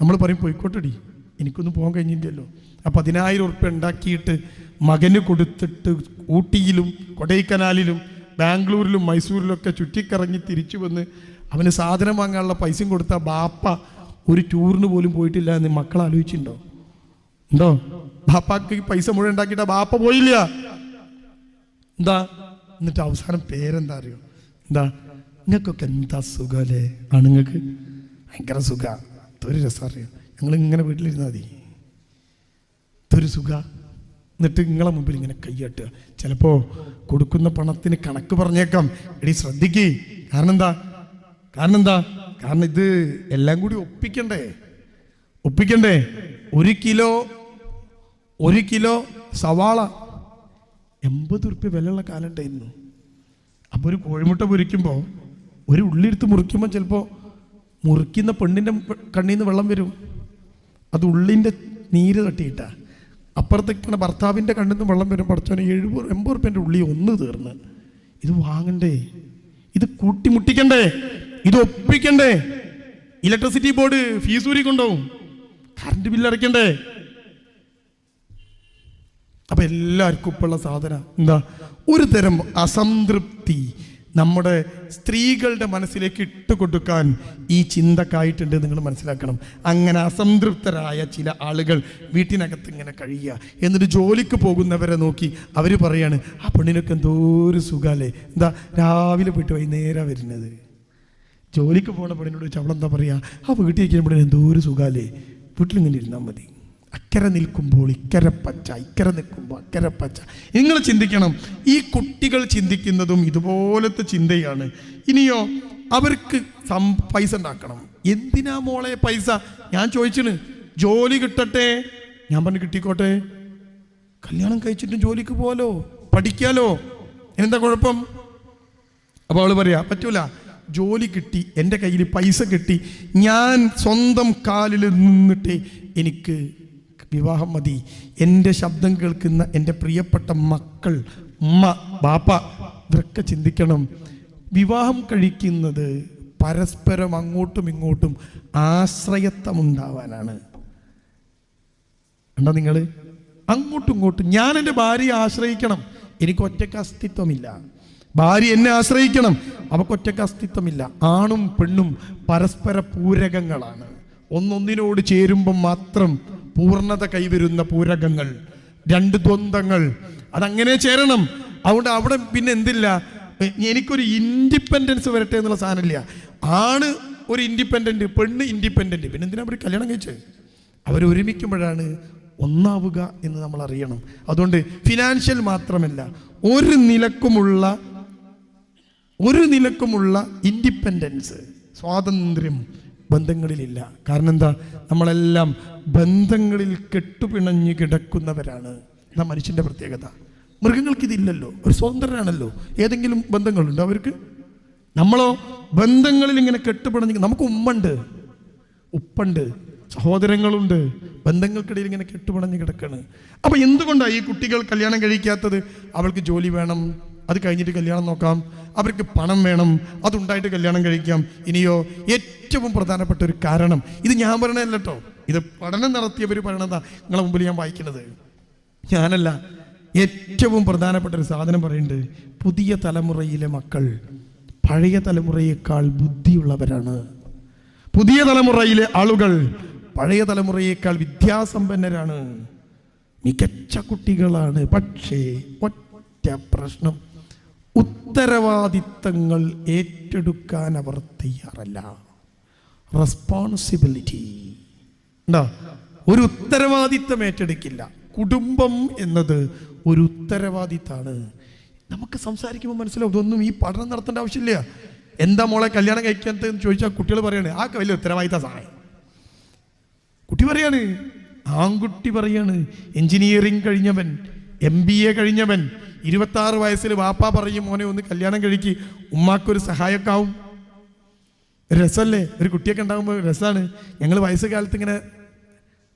Speaker 1: നമ്മൾ പറയും പോയിക്കോട്ടെടി. എനിക്കൊന്നും പോകാൻ കഴിഞ്ഞില്ലല്ലോ. ആ പതിനായിരം ഉറുപ്പ്യ ഉണ്ടാക്കിയിട്ട് മകന് കൊടുത്തിട്ട് ഊട്ടിയിലും കൊടൈക്കനാലിലും ബാംഗ്ലൂരിലും മൈസൂരിലൊക്കെ ചുറ്റിക്കറങ്ങി തിരിച്ചു വന്ന് അവന് സാധനം വാങ്ങാനുള്ള പൈസയും കൊടുത്ത ബാപ്പ ഒരു ടൂറിന് പോലും പോയിട്ടില്ല എന്ന് മക്കൾ ആലോചിച്ചിട്ടുണ്ടോ? ഉണ്ടോ? ബാപ്പാക്ക് പൈസ മുഴുവൻ ഉണ്ടാക്കിയിട്ട് ബാപ്പ പോയില്ല. എന്താ? എന്നിട്ട് അവസാനം പേരെന്താ അറിയോ? എന്താ? നിങ്ങൾക്കൊക്കെ എന്താ സുഖല്ലേ ആണുങ്ങൾക്ക് ഭയങ്കര സുഖ. ഒരു രസം അറിയാം? ഞങ്ങൾ ഇങ്ങനെ വീട്ടിലിരുന്നാൽ മതി. ഇതൊരു സുഖ. എന്നിട്ട് നിങ്ങളെ മുമ്പിൽ ഇങ്ങനെ കൈയ്യാട്ടുക. ചിലപ്പോൾ കൊടുക്കുന്ന പണത്തിന് കണക്ക് പറഞ്ഞേക്കാം. എടി ശ്രദ്ധിക്കേ. കാരണം എന്താ കാരണം എന്താ കാരണം ഇത് എല്ലാം കൂടി ഒപ്പിക്കണ്ടേ? ഒപ്പിക്കണ്ടേ? ഒരു കിലോ ഒരു കിലോ സവാള എൺപത് ഉറുപ്പ്യ വിലയുള്ള കാലം ഉണ്ടായിരുന്നു. അപ്പോൾ ഒരു കോഴിമുട്ട പൊരിക്കുമ്പോൾ ഒരു ഉള്ളിയെടുത്ത് മുറിക്കുമ്പോൾ ചിലപ്പോൾ മുറിക്കുന്ന പെണ്ണിന്റെ കണ്ണിൽ നിന്ന് വെള്ളം വരും. അത് ഉള്ളിന്റെ നീര് തട്ടിയിട്ട. അപ്പുറത്തേക്കാണ് ഭർത്താവിന്റെ കണ്ണിൽ നിന്ന് വെള്ളം വരും. പഠിച്ചവന് എഴുപത് എൺപത് റുപ്യന്റെ ഉള്ളി ഒന്ന് തീർന്ന്. ഇത് വാങ്ങണ്ടേ? ഇത് കൂട്ടിമുട്ടിക്കണ്ടേ? ഇത് ഒപ്പിക്കണ്ടേ? ഇലക്ട്രിസിറ്റി ബോർഡ് ഫീസ് ഊരി കൊണ്ടുപോകും. കറണ്ട് ബില്ല് അടയ്ക്കണ്ടേ? അപ്പൊ എല്ലാവർക്കും ഇപ്പോഴുള്ള സാധന എന്താ? ഒരു തരം അസംതൃപ്തി. നമ്മുടെ സ്ത്രീകളുടെ മനസ്സിലേക്ക് ഇട്ട് കൊടുക്കാൻ ഈ ചിന്തക്കായിട്ടുണ്ട് നിങ്ങൾ മനസ്സിലാക്കണം. അങ്ങനെ അസംതൃപ്തരായ ചില ആളുകൾ വീട്ടിനകത്ത് ഇങ്ങനെ കഴിയുക. എന്നിട്ട് ജോലിക്ക് പോകുന്നവരെ നോക്കി അവർ പറയാണ് ആ പെണ്ണിനൊക്കെ എന്തോ ഒരു സുഖാലേ എന്താ രാവിലെ പോയിട്ട് വൈകുന്നേരം വരുന്നത്? ജോലിക്ക് പോകുന്ന പെണ്ണിനോട് ചവളെന്താ പറയുക ആ വീട്ടിൽ ഇരിക്കുന്ന പെണ്ണിന് എന്തോ ഒരു സുഖാലേ വീട്ടിലിങ്ങനെ ഇരുന്നാൽ മതി. അക്കരെ നിൽക്കുമ്പോൾ ഇക്കര പച്ച ഇക്കര നിൽക്കുമ്പോൾ അക്കരെ പച്ച. നിങ്ങൾ ചിന്തിക്കണം ഈ കുട്ടികൾ ചിന്തിക്കുന്നതും ഇതുപോലത്തെ ചിന്തയാണ്. ഇനിയോ അവർക്ക് സം പൈസ ഉണ്ടാക്കണം. എന്തിനാ മോളെ പൈസ? ഞാൻ ചോദിച്ചിന് ജോലി കിട്ടട്ടെ? ഞാൻ പറഞ്ഞു കിട്ടിക്കോട്ടെ. കല്യാണം കഴിച്ചിട്ടും ജോലിക്ക് പോലോ പഠിക്കാലോ? എന്താ കുഴപ്പം? അപ്പോൾ അവൾ പറയാ പറ്റൂല. ജോലി കിട്ടി എന്റെ കയ്യിൽ പൈസ കിട്ടി. ഞാൻ സ്വന്തം കാലിൽ നിന്നിട്ട് എനിക്ക് വിവാഹം മതി. എന്റെ ശബ്ദം കേൾക്കുന്ന എന്റെ പ്രിയപ്പെട്ട മക്കൾ ഉമ്മ ബാപ്പ ഇവരൊക്കെ ചിന്തിക്കണം. വിവാഹം കഴിക്കുന്നത് പരസ്പരം അങ്ങോട്ടും ഇങ്ങോട്ടും ആശ്രയത്വം ഉണ്ടാവാനാണ് കണ്ടോ നിങ്ങൾ അങ്ങോട്ടും ഇങ്ങോട്ടും. ഞാൻ എന്റെ ഭാര്യയെ ആശ്രയിക്കണം. എനിക്ക് ഒറ്റയ്ക്ക് അസ്തിത്വമില്ല. ഭാര്യ എന്നെ ആശ്രയിക്കണം. അവക്ക് ഒറ്റയ്ക്ക് അസ്തിത്വമില്ല. ആണും പെണ്ണും പരസ്പര പൂരകങ്ങളാണ്. ഒന്നൊന്നിനോട് ചേരുമ്പം മാത്രം പൂർണത കൈവരുന്ന പൂരകങ്ങൾ രണ്ട് ദ്വന്ദ്ങ്ങൾ അതങ്ങനെ ചേരണം. അതുകൊണ്ട് അവിടെ പിന്നെ എന്തില്ല? എനിക്കൊരു ഇൻഡിപെൻഡൻസ് വരട്ടെ എന്നുള്ള സാധനമില്ല. ആണ് ഒരു ഇൻഡിപെൻഡന്റ് പെണ്ണ് ഇൻഡിപെൻഡന്റ് പിന്നെ എന്തിനാ അവർ കല്യാണം കഴിച്ചത് അവർ ഒരുമിക്കുമ്പോഴാണ് ഒന്നാവുക എന്ന് നമ്മൾ അറിയണം. അതുകൊണ്ട് ഫിനാൻഷ്യൽ മാത്രമല്ല ഒരു നിലക്കുമുള്ള ഒരു നിലക്കുമുള്ള ഇൻഡിപെൻഡൻസ് സ്വാതന്ത്ര്യം. ബന്ധങ്ങളിലില്ല. കാരണം എന്താ നമ്മളെല്ലാം ബന്ധങ്ങളിൽ കെട്ടുപിണഞ്ഞ് കിടക്കുന്നവരാണ്. എന്നാ മനുഷ്യന്റെ പ്രത്യേകത. മൃഗങ്ങൾക്കിതില്ലല്ലോ. ഒരു സ്വതന്ത്രരാണല്ലോ. ഏതെങ്കിലും ബന്ധങ്ങളുണ്ടോ അവർക്ക്? നമ്മളോ ബന്ധങ്ങളിൽ ഇങ്ങനെ കെട്ടുപിണഞ്ഞ് നമുക്ക് ഉമ്മണ്ട്. ഉപ്പുണ്ട്. സഹോദരങ്ങളുണ്ട്. ബന്ധങ്ങൾക്കിടയിൽ ഇങ്ങനെ കെട്ടുപിണഞ്ഞ് കിടക്കാണ്. അപ്പോൾ എന്തുകൊണ്ടാണ് ഈ കുട്ടികൾ കല്യാണം കഴിക്കാത്തത്? അവൾക്ക് ജോലി വേണം. അത് കഴിഞ്ഞിട്ട് കല്യാണം നോക്കാം. അവർക്ക് പണം വേണം. അതുണ്ടായിട്ട് കല്യാണം കഴിക്കാം. ഇനിയോ ഏറ്റവും പ്രധാനപ്പെട്ട ഒരു കാരണം ഇത് ഞാൻ പറയണല്ല കേട്ടോ ഇത് പഠനം നടത്തിയവർ പറയണതാ. നിങ്ങളെ മുമ്പിൽ ഞാൻ വായിക്കുന്നത് ഞാനല്ല ഏറ്റവും പ്രധാനപ്പെട്ട ഒരു സാധനം പറയുന്നുണ്ട് പുതിയ തലമുറയിലെ മക്കൾ പഴയ തലമുറയേക്കാൾ ബുദ്ധിയുള്ളവരാണ്. പുതിയ തലമുറയിലെ ആളുകൾ പഴയ തലമുറയേക്കാൾ വിദ്യാസമ്പന്നരാണ്. മികച്ച കുട്ടികളാണ്. പക്ഷേ ഒറ്റ പ്രശ്നം. ഉത്തരവാദിത്തങ്ങൾ ഏറ്റെടുക്കാൻ അവർ തയ്യാറല്ല. റെസ്പോൺസിബിലിറ്റി എന്താ? ഒരു ഉത്തരവാദിത്തം ഏറ്റെടുക്കില്ല. കുടുംബം എന്നത് ഒരു ഉത്തരവാദിത്താണ്. നമുക്ക് സംസാരിക്കുമ്പോൾ മനസ്സിലാവും ഇതൊന്നും ഈ പഠനം നടത്തേണ്ട ആവശ്യമില്ല. എന്താ മോളെ കല്യാണം കഴിക്കാത്തത് എന്ന് ചോദിച്ചാൽ കുട്ടികൾ പറയാണ് ആ വലിയ ഉത്തരവാദിത്ത സഹായം കുട്ടി പറയാണ് ആൺകുട്ടി പറയാണ് എഞ്ചിനീയറിംഗ് കഴിഞ്ഞവൻ എം ബി എ കഴിഞ്ഞവൻ ഇരുപത്തി ആറ് വയസ്സിൽ വാപ്പ പറയും മോനെ ഒന്ന് കല്യാണം കഴിക്ക്. ഉമ്മാക്കൊരു സഹായക്കാവും. രസമല്ലേ ഒരു കുട്ടിയൊക്കെ ഉണ്ടാകുമ്പോൾ രസമാണ് ഞങ്ങൾ വയസ്സ് കാലത്ത് ഇങ്ങനെ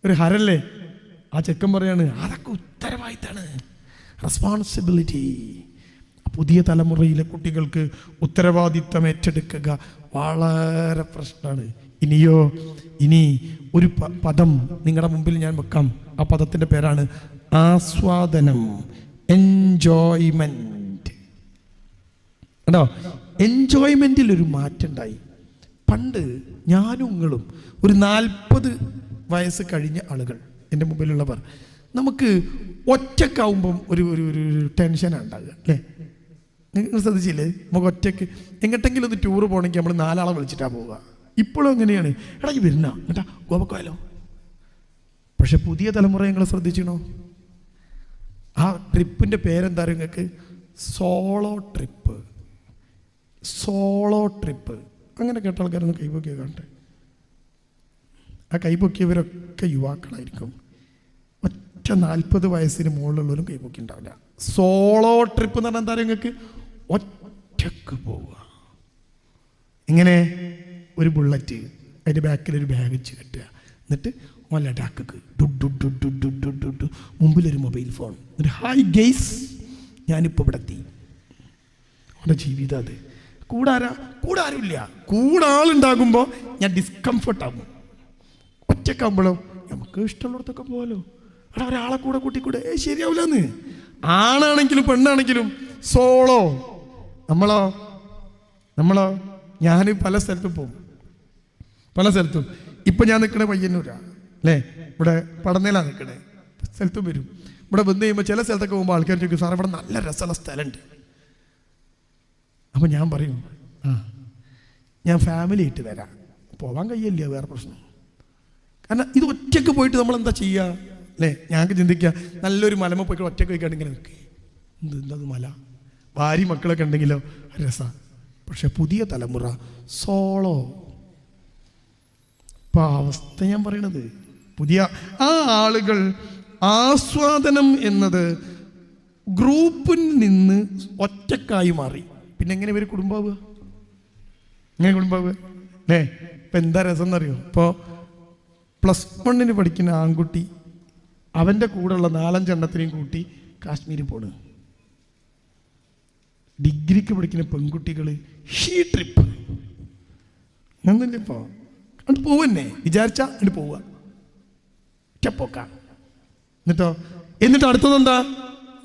Speaker 1: ഒരു ഹരല്ലേ? ആ ചെക്കൻ പറയാണ് അതൊക്കെ ഉത്തരവാദിത്താണ്. റെസ്പോൺസിബിലിറ്റി പുതിയ തലമുറയിലെ കുട്ടികൾക്ക് ഉത്തരവാദിത്തം ഏറ്റെടുക്കുക വളരെ പ്രശ്നമാണ്. ഇനിയോ ഇനി ഒരു പദം നിങ്ങളുടെ മുമ്പിൽ ഞാൻ വെക്കാം. ആ പദത്തിന്റെ പേരാണ് ആസ്വാദനം. എൻജോയ്മെന്റ് കേട്ടോ എൻജോയ്മെന്റിൽ ഒരു മാറ്റം ഉണ്ടായി പണ്ട് ഞാനും നിങ്ങളും ഒരു നാൽപ്പത് വയസ്സ് കഴിഞ്ഞ ആളുകൾ എന്റെ മുമ്പിലുള്ളവർ നമുക്ക് ഒറ്റക്കാവുമ്പം ഒരു ഒരു ഒരു ടെൻഷനാണ് ഉണ്ടാകുക അല്ലേ? നിങ്ങൾ ശ്രദ്ധിച്ചില്ലേ? നമുക്ക് ഒറ്റയ്ക്ക് എങ്ങോട്ടെങ്കിലും ഒന്ന് ടൂറ് പോകണമെങ്കിൽ നമ്മൾ നാലാളെ വിളിച്ചിട്ടാണ് പോവുക. ഇപ്പോഴും അങ്ങനെയാണ്. എടാ ഈ വരുന്ന കേട്ടാ ഗോപക്കോയാലോ പക്ഷെ പുതിയ തലമുറ നിങ്ങൾ ശ്രദ്ധിച്ചിണോ ആ ട്രിപ്പിന്റെ പേരെന്താ നിങ്ങൾക്ക്? സോളോ ട്രിപ്പ് സോളോ ട്രിപ്പ് അങ്ങനെ കേട്ട ആൾക്കാരൊന്ന് കൈപൊക്കിയ കാണട്ടെ. ആ കൈപൊക്കിയവരൊക്കെ യുവാക്കളായിരിക്കും. ഒറ്റ നാൽപ്പത് വയസ്സിന് മുകളിലുള്ളവരും കൈപൊക്കി ഉണ്ടാവില്ല സോളോ ട്രിപ്പ് എന്ന് പറഞ്ഞാൽ എന്താ നിങ്ങൾക്ക്? ഒറ്റയ്ക്ക് പോവുക. ഇങ്ങനെ ഒരു ബുള്ളറ്റ് അതിന്റെ ബാക്കിൽ ഒരു ബാഗ് വെച്ച് കെട്ടുക. എന്നിട്ട് ഓൻ അറ്റാക്ക് മുമ്പിലൊരു മൊബൈൽ ഫോൺ. ഒരു ഹായ് ഗെയ്സ് ഞാനിപ്പോൾ ഇവിടെ എത്തി അവന്റെ ജീവിതം അത്. കൂടാരാ? കൂടാരുമില്ല. കൂടാളുണ്ടാകുമ്പോൾ ഞാൻ ഡിസ്കംഫർട്ടാകും ഒറ്റക്കാകുമ്പോഴോ നമുക്ക് ഇഷ്ടമുള്ളിടത്തൊക്കെ പോകാലോ അവിടെ ഒരാളെ കൂടെ കൂട്ടിക്കൂടെ. ഏ ശരിയാവില്ലെന്ന് ആണാണെങ്കിലും പെണ്ണാണെങ്കിലും സോളോ. നമ്മളോ? നമ്മളോ? ഞാൻ പല സ്ഥലത്തും പോകും. പല സ്ഥലത്തും. ഇപ്പം ഞാൻ നിൽക്കണ പയ്യന്നൂരാ. അല്ലേ ഇവിടെ പടന്നേലാ നിൽക്കണേ. സ്ഥലത്തും വരും. ഇവിടെ വന്നു കഴിയുമ്പോൾ ചില സ്ഥലത്തൊക്കെ പോകുമ്പോൾ ആൾക്കാർ ചോദിക്കും സാറേ ഇവിടെ നല്ല രസമുള്ള സ്ഥലമുണ്ട്. അപ്പം ഞാൻ പറയും ആ ഞാൻ ഫാമിലി ആയിട്ട് വരാം. പോവാൻ കഴിയില്ല വേറെ പ്രശ്നം. കാരണം ഇത് ഒറ്റയ്ക്ക് പോയിട്ട് നമ്മൾ എന്താ ചെയ്യുക അല്ലേ ഞങ്ങൾക്ക് ചിന്തിക്കുക നല്ലൊരു മലമ പോയി ഒറ്റയ്ക്ക് പോയിക്കാണ്ട് ഇങ്ങനെ നിൽക്കുക എന്ത് എന്തത് മല? ഭാര്യ മക്കളൊക്കെ ഉണ്ടെങ്കിലോ? രസ. പക്ഷെ പുതിയ തലമുറ സോളോ. ഇപ്പം അവസ്ഥ ഞാൻ പറയണത് പുതിയ ആ ആളുകൾ ആസ്വാദനം എന്നത് ഗ്രൂപ്പിൽ നിന്ന് ഒറ്റക്കായി മാറി. പിന്നെ എങ്ങനെ ഇവർ കുടുംബാവുക? എങ്ങനെ കുടുംബാവുക? അല്ലേ ഇപ്പൊ എന്താ രസം എന്നറിയോ ഇപ്പോൾ പ്ലസ് വണ്ണിന് പഠിക്കുന്ന ആൺകുട്ടി അവന്റെ കൂടെയുള്ള നാലഞ്ചെണ്ണത്തിനെയും കൂട്ടി കാശ്മീരിൽ പോണ്. ഡിഗ്രിക്ക് പഠിക്കുന്ന പെൺകുട്ടികൾ ഷീ ട്രിപ്പ് ഒന്നുമില്ല ഇപ്പോൾ അങ്ങോട്ട് പോവന്നെ. വിചാരിച്ചാൽ അങ്ങോട്ട് പോവുക. ഒറ്റപ്പോക്ക. എന്നിട്ടോ? എന്നിട്ട് അടുത്തത് എന്താ?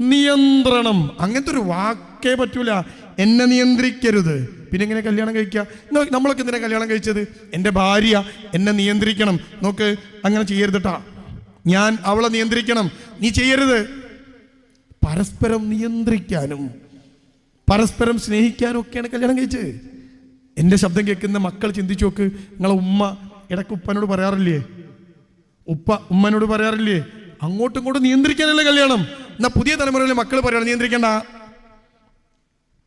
Speaker 1: നിയന്ത്രണം. അങ്ങനത്തെ ഒരു വാക്കേ പറ്റൂല. എന്നെ നിയന്ത്രിക്കരുത്. പിന്നെ എങ്ങനെ കല്യാണം കഴിക്കുക നമ്മളൊക്കെ എന്തിനാ കല്യാണം കഴിച്ചത്? എന്റെ ഭാര്യ എന്നെ നിയന്ത്രിക്കണം. നോക്ക് അങ്ങനെ ചെയ്യരുതട്ടാ. ഞാൻ അവളെ നിയന്ത്രിക്കണം. നീ ചെയ്യരുത്. പരസ്പരം നിയന്ത്രിക്കാനും പരസ്പരം സ്നേഹിക്കാനും ഒക്കെയാണ് കല്യാണം കഴിച്ചത്. എന്റെ ശബ്ദം കേൾക്കുന്ന മക്കൾ ചിന്തിച്ചു നോക്ക്. നിങ്ങളെ ഉമ്മ ഇടയ്ക്ക് ഉപ്പനോട് പറയാറില്ലേ? ഉപ്പ ഉമ്മനോട് പറയാറില്ലേ അങ്ങോട്ടും ഇങ്ങോട്ടും നിയന്ത്രിക്കാനല്ലേ കല്യാണം. എന്നാ പുതിയ തലമുറയിലെ മക്കൾ പറയാണ് നിയന്ത്രിക്കണ്ട.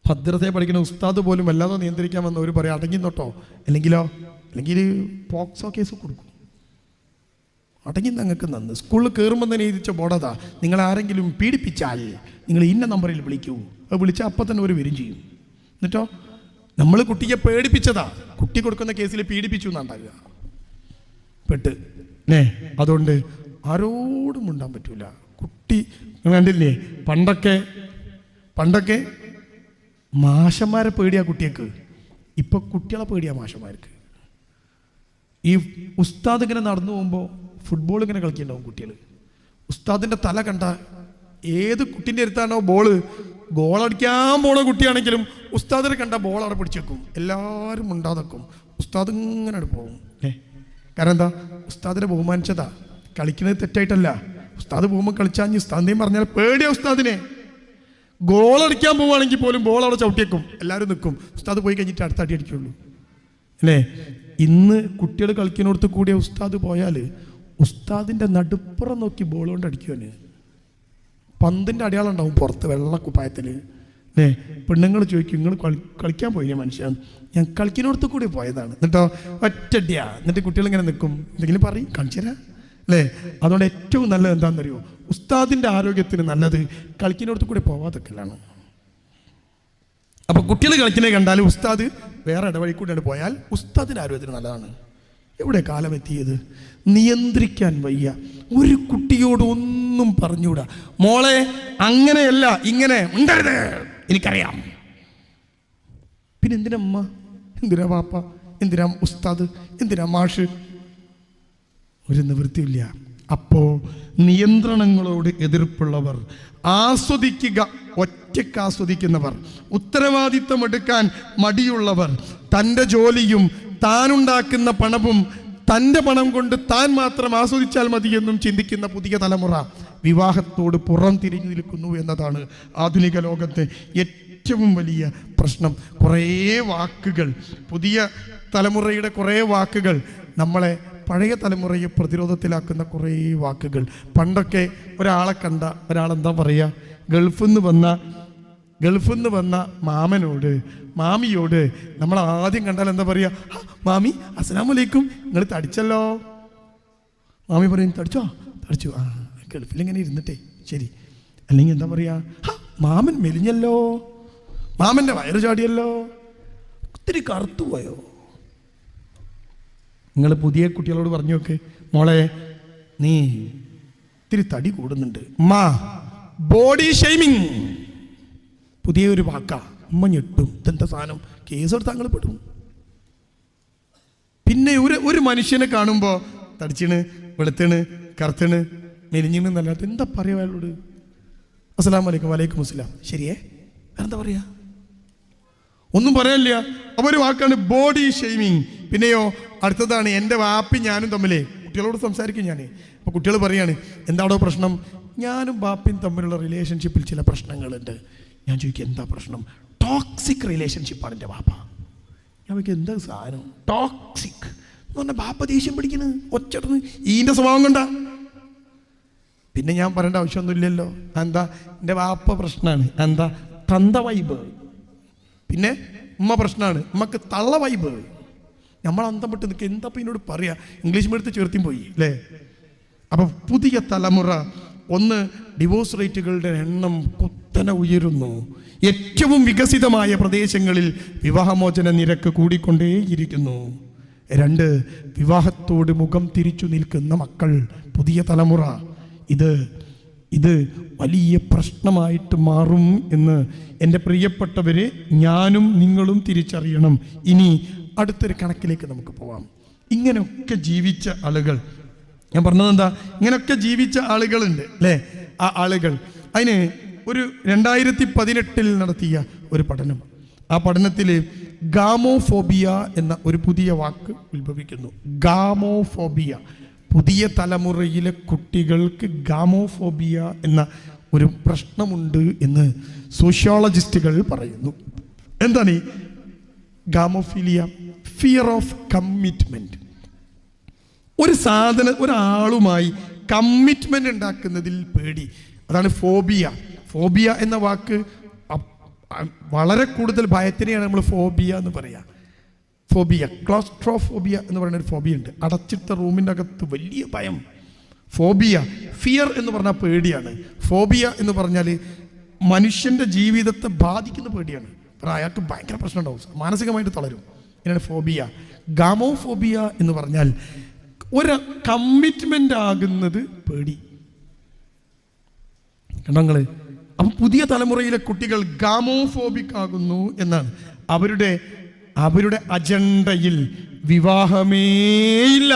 Speaker 1: ഭദ്രതയെ പഠിക്കുന്ന ഉസ്താദ് പോലും വല്ലാതെ നിയന്ത്രിക്കാമെന്ന് ഒരു പറയാം അടങ്ങി നോട്ടോ അല്ലെങ്കിലോ അല്ലെങ്കിൽ പോക്സോ കേസ് കൊടുക്കും. അടങ്ങി ഞങ്ങൾക്ക് നന്ന്. സ്കൂളിൽ കയറുമ്പോൾ തന്നെ എഴുതിച്ച ബോർഡതാ നിങ്ങൾ ആരെങ്കിലും പീഡിപ്പിച്ചാൽ നിങ്ങൾ ഇന്ന നമ്പറിൽ വിളിക്കൂ. അത് വിളിച്ചാൽ അപ്പം തന്നെ ഒരു വരും ചെയ്യും. എന്നിട്ടോ നമ്മൾ കുട്ടിയെ പേടിപ്പിച്ചതാ. കുട്ടി കൊടുക്കുന്ന കേസിൽ പീഡിപ്പിച്ചു എന്നാണ്ടാകുക പെട്ട്. ഏ അതുകൊണ്ട് ആരോടും ഉണ്ടാൻ പറ്റൂല. കുട്ടി നിങ്ങൾ കണ്ടില്ലേ? പണ്ടൊക്കെ പണ്ടൊക്കെ മാഷന്മാരെ പേടിയാ കുട്ടിയേക്ക് ഇപ്പൊ കുട്ടികളെ പേടിയാ മാഷന്മാർക്ക്. ഈ ഉസ്താദ് ഇങ്ങനെ നടന്നു പോകുമ്പോൾ ഫുട്ബോൾ ഇങ്ങനെ കളിക്കുന്നുണ്ടാവും കുട്ടികൾ ഉസ്താദിന്റെ തല കണ്ട ഏത് കുട്ടിന്റെ അടുത്താണോ ബോൾ ഗോളടിക്കാൻ പോണ കുട്ടിയാണെങ്കിലും ഉസ്താദിനെ കണ്ട ബോൾ അവിടെ പിടിച്ചേക്കും എല്ലാവരും ഉണ്ടാതെക്കും ഉസ്താദ് ഇങ്ങനെ പോകും. ഏ കാരണം എന്താ? ഉസ്താദിനെ ബഹുമാനിച്ചതാ. കളിക്കുന്നത് തെറ്റായിട്ടല്ല. ഉസ്താദ് പോകുമ്പോൾ കളിച്ചാൽ കളിച്ചാഞ്ഞ് ഉസ്താദിനെയും പറഞ്ഞാൽ പേടിയാ ഉസ്താദിനെ. ഗോൾ അടിക്കാൻ പോവുകയാണെങ്കിൽ പോലും ബോൾ അവിടെ ചവിട്ടിയേക്കും. എല്ലാവരും നിൽക്കും ഉസ്താദ് പോയി കഴിഞ്ഞിട്ട് അടുത്ത അടി അടിക്കുള്ളൂ. അല്ലേ? ഇന്ന് കുട്ടികൾ കളിക്കുന്നിടത്ത് കൂടിയ ഉസ്താദ് പോയാൽ ഉസ്താദിന്റെ നടുപ്പുറം നോക്കി ബോൾ കൊണ്ട് അടിക്കുവാന് പന്തിന്റെ അടയാളം ഉണ്ടാവും പുറത്ത് വെള്ള കുപ്പായത്തിൽ അല്ലേ? പെണ്ണുങ്ങൾ ചോദിക്കും നിങ്ങൾ കളി കളിക്കാൻ പോയില്ലേ മനുഷ്യൻ ഞാൻ കളിക്കിനോടത്ത് കൂടി പോയതാണ്. എന്നിട്ടോ ഒറ്റടിയാ എന്നിട്ട് കുട്ടികൾ ഇങ്ങനെ നിൽക്കും. എന്തെങ്കിലും പറയും കാണിച്ചു തരാം. അല്ലേ? അതുകൊണ്ട് ഏറ്റവും നല്ലത് എന്താണെന്നറിയോ? ഉസ്താദിന്റെ ആരോഗ്യത്തിന് നല്ലത് കളിക്കിനോടത്ത് കൂടി പോവാതൊക്കെയാണ് അപ്പൊ കുട്ടികൾ കളിക്കുന്നത് കണ്ടാൽ ഉസ്താദ് വേറെ ഇടവഴി കൂടെ പോയാൽ ഉസ്താദിന്റെ ആരോഗ്യത്തിന് നല്ലതാണ്. എവിടെ കാലം എത്തിയത്? നിയന്ത്രിക്കാൻ വയ്യ. ഒരു കുട്ടിയോട് ഒന്നും പറഞ്ഞുകൂടാ. മോളെ അങ്ങനെയല്ല ഇങ്ങനെ ഉണ്ടരുത്. എനിക്കറിയാം. പിന്നെ എന്തിനാ പാപ്പ എന്തിനാ ഉസ്താദ്? എന്തിനാ മാഷ്? ഒരു നിവൃത്തിയില്ല. അപ്പോൾ നിയന്ത്രണങ്ങളോട് എതിർപ്പുള്ളവർ ആസ്വദിക്കുക ഒറ്റയ്ക്ക് ആസ്വദിക്കുന്നവർ ഉത്തരവാദിത്തം എടുക്കാൻ മടിയുള്ളവർ തന്റെ ജോലിയും താനുണ്ടാക്കുന്ന പണവും തന്റെ പണം കൊണ്ട് താൻ മാത്രം ആസ്വദിച്ചാൽ മതിയെന്നും ചിന്തിക്കുന്ന പുതിയ തലമുറ വിവാഹത്തോട് പുറം തിരിഞ്ഞു നിൽക്കുന്നു എന്നതാണ് ആധുനിക ലോകത്തെ ഏറ്റവും വലിയ പ്രശ്നം കുറേ വാക്കുകൾ പുതിയ തലമുറയുടെ കുറേ വാക്കുകൾ നമ്മളെ പഴയ തലമുറയെ പ്രതിരോധത്തിലാക്കുന്ന കുറേ വാക്കുകൾ. പണ്ടൊക്കെ ഒരാളെ കണ്ട ഒരാളെന്താ പറയുക ഗൾഫിൽ നിന്ന് വന്ന ഗൾഫിൽ നിന്ന് വന്ന മാമനോട് മാമിയോട് നമ്മൾ ആദ്യം കണ്ടാൽ എന്താ പറയുക മാമി അസ്സലാമു അലൈക്കും നിങ്ങൾ തടിച്ചല്ലോ. മാമി പറയും തടിച്ചോ? തടിച്ചു. ആ ഗൾഫിൽ ഇങ്ങനെ ഇരുന്നിട്ടേ ശരി. അല്ലെങ്കിൽ എന്താ പറയുക മാമൻ മെലിഞ്ഞല്ലോ. മാമന്റെ വയറ് ചാടിയല്ലോ. ഒത്തിരി കറുത്തു പോയോ? നിങ്ങൾ പുതിയ കുട്ടികളോട് പറഞ്ഞു നോക്ക്. മോളെ നീ ഇത്തിരി തടി കൂടുന്നുണ്ട്. മാ ബോഡി ഷെയ്മിങ് പുതിയ ഒരു വാക്കാ. അമ്മ ഞെട്ടും. ഇതെന്താ സാധനം? കേസ് എടുത്ത് താങ്കൾ പെടും. പിന്നെ ഒരു ഒരു മനുഷ്യനെ കാണുമ്പോൾ തടിച്ചിണ് വെളുത്തിണ് കറുത്തണ് മെലിഞ്ഞിണ് എന്നല്ലാത്ത എന്താ പറയുക അയാളോട്? അസ്സലാം വലൈക്കും വലൈക്കും അസ്സലാം. ശരിയേ? വേറെന്താ പറയാ? ഒന്നും പറയല്ല അപ്പൊ ഒരു വാക്കാണ് ബോഡി ഷെയ്മിങ് പിന്നെയോ അടുത്തതാണ് എന്റെ വാപ്പി ഞാനും തമ്മിലേ. കുട്ടികളോട് സംസാരിക്കും ഞാൻ അപ്പോൾ കുട്ടികൾ പറയാണ് എന്താണോ പ്രശ്നം? ഞാനും വാപ്പിയും തമ്മിലുള്ള റിലേഷൻഷിപ്പിൽ ചില പ്രശ്നങ്ങളുണ്ട്. ഞാൻ ചോദിക്കും എന്താ പ്രശ്നം? ടോക്സിക് റിലേഷൻഷിപ്പാണ് എന്റെ ബാപ്പ ഞാൻ ചോദിക്കും എന്താ സാധനം? ടോക്സിക് എന്ന് പറഞ്ഞാൽ ബാപ്പ ദേഷ്യം പിടിക്കുന്നത് ഒച്ചടന്ന് ഈന്റെ സ്വഭാവം കൊണ്ടാ. പിന്നെ ഞാൻ പറയേണ്ട ആവശ്യമൊന്നുമില്ലല്ലോ. എന്താ? എന്റെ വാപ്പ പ്രശ്നമാണ് എന്താ? തന്ത വൈബ് പിന്നെ ഉമ്മ പ്രശ്നമാണ് ഉമ്മക്ക് തള്ള വൈബ് നമ്മൾ അന്തം വിട്ട് നിൽക്കുക. എന്താ എന്നോട് പറയാ? ഇംഗ്ലീഷ് മീഡിയത്തിൽ ചേർത്തിയും പോയി അല്ലേ? അപ്പം പുതിയ തലമുറ ഒന്ന് ഡിവോഴ്സ് റേറ്റുകളുടെ എണ്ണം കുത്തനെ ഉയരുന്നു. ഏറ്റവും വികസിതമായ പ്രദേശങ്ങളിൽ വിവാഹമോചന നിരക്ക് കൂടിക്കൊണ്ടേയിരിക്കുന്നു. രണ്ട് വിവാഹത്തോട് മുഖം തിരിച്ചു നിൽക്കുന്ന മക്കൾ പുതിയ തലമുറ. ഇത് ഇത് വലിയ പ്രശ്നമായിട്ട് മാറും എന്ന് എന്റെ പ്രിയപ്പെട്ടവരെ ഞാനും നിങ്ങളും തിരിച്ചറിയണം. ഇനി അടുത്തൊരു കണക്കിലേക്ക് നമുക്ക് പോവാം. ഇങ്ങനെയൊക്കെ ജീവിച്ച ആളുകൾ ഞാൻ പറഞ്ഞത് എന്താ? ഇങ്ങനെയൊക്കെ ജീവിച്ച ആളുകളുണ്ട് അല്ലേ? ആ ആളുകൾ. അതിന് ഒരു രണ്ടായിരത്തി പതിനെട്ടിൽ നടത്തിയ ഒരു പഠനം. ആ പഠനത്തിൽ ഗാമോഫോബിയ എന്ന ഒരു പുതിയ വാക്ക് ഉത്ഭവിക്കുന്നു. ഗാമോഫോബിയ. പുതിയ തലമുറയിലെ കുട്ടികൾക്ക് ഗാമോഫോബിയ എന്ന ഒരു പ്രശ്നമുണ്ട് എന്ന് സോഷ്യോളജിസ്റ്റുകൾ പറയുന്നു. എന്താണ് ഈ ഗാമോഫീലിയ? ഫിയർ ഓഫ് കമ്മിറ്റ്മെന്റ് ഒരു സാധന ഒരാളുമായി കമ്മിറ്റ്മെന്റ് ഉണ്ടാക്കുന്നതിൽ പേടി. അതാണ് ഫോബിയ. ഫോബിയ എന്ന വാക്ക് വളരെ കൂടുതൽ ഭയത്തിനെയാണ് നമ്മൾ ഫോബിയ എന്ന് പറയാ. ഫോബിയ ക്ലോസ്ട്രോഫോബിയ എന്ന് പറയുന്ന ഒരു ഫോബിയ ഉണ്ട്. അടച്ചിട്ട റൂമിന്റെ അകത്ത് വലിയ ഭയം. ഫോബിയ ഫിയർ എന്ന് പറഞ്ഞാൽ പേടിയാണ്. ഫോബിയ എന്ന് പറഞ്ഞാൽ മനുഷ്യന്റെ ജീവിതത്തെ ബാധിക്കുന്ന പേടിയാണ്. കാരണം അയാൾക്ക് ഭയങ്കര പ്രശ്നം ഉണ്ടാവും മാനസികമായിട്ട് തളരും. ഇതിനാണ് ഫോബിയ ഗാമോഫോബിയ എന്ന് പറഞ്ഞാൽ ഒരു കമ്മിറ്റ്മെന്റ് ആകുന്നത് പേടി. കണ്ടങ്ങൾ അപ്പം പുതിയ തലമുറയിലെ കുട്ടികൾ ഗാമോഫോബിക് ആകുന്നു എന്നാണ്. അവരുടെ അവരുടെ അജണ്ടയിൽ വിവാഹമേ ഇല്ല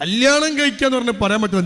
Speaker 1: കല്യാണം കഴിക്കാന്ന് പറഞ്ഞ് പറയാൻ പറ്റില്ല